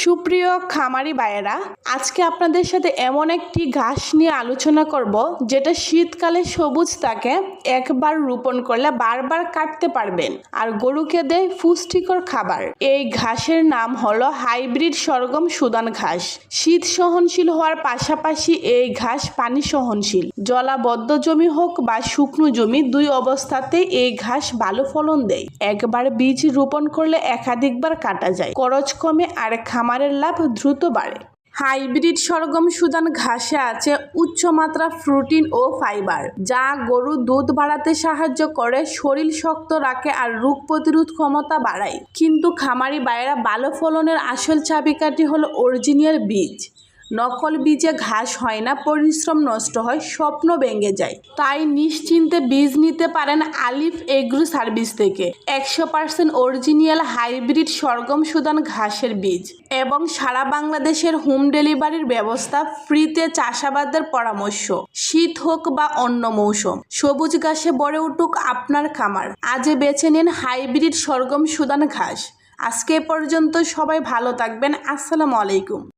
সুপ্রিয় খামারি বায়েরা আজকে আপনাদের সাথে এমন একটি ঘাস নিয়ে আলোচনা করব, যেটা শীতকালে সবুজ থাকে। একবার রোপণ করলে বারবার কাটতে পারবেন। আর গরুকে দেয় পুষ্টিকর খাবার। এই ঘাসের নাম হলো হাইব্রিড সরগম সুদান ঘাস। শীত সহনশীল হওয়ার পাশাপাশি এই ঘাস পানি সহনশীল। জলাবদ্ধ জমি হোক বা শুকনো জমি, দুই অবস্থাতে এই ঘাস ভালো ফলন দেয়। একবার বীজ রোপণ করলে একাধিকবার কাটা যায়। খরচ কমে আর খামারের লাভ দ্রুত বাড়ে। হাইব্রিড সরগম সুদান ঘাসে আছে উচ্চমাত্রা প্রোটিন ও ফাইবার, যা গরু দুধ বাড়াতে সাহায্য করে, শরীর শক্ত রাখে আর রোগ প্রতিরোধ ক্ষমতা বাড়ায়। কিন্তু খামারি বাইরা ভালো ফলনের আসল চাবিকাঠি হলো অরিজিনিয়াল বীজ। নকল বীজে ঘাস হয় না, পরিশ্রম নষ্ট হয়, স্বপ্ন ভেঙে যায়। তাই নিশ্চিন্তে বীজ নিতে পারেন আলিফ এগ্রো সার্ভিস থেকে। একশো percent original hybrid sorghum Sudan ঘাসের বীজ এবং সারা বাংলাদেশের হোম ডেলিভারির ব্যবস্থা, ফ্রিতে চাষাবাদের পরামর্শ, শীত হোক বা অন্য মৌসুম। সবুজ ঘাসে বড়ে উঠুক আপনার খামার। আজে বেছে নিন হাইব্রিড সরগম সুদান ঘাস। আজকে পর্যন্ত সবাই ভালো থাকবেন। আসসালামু আলাইকুম।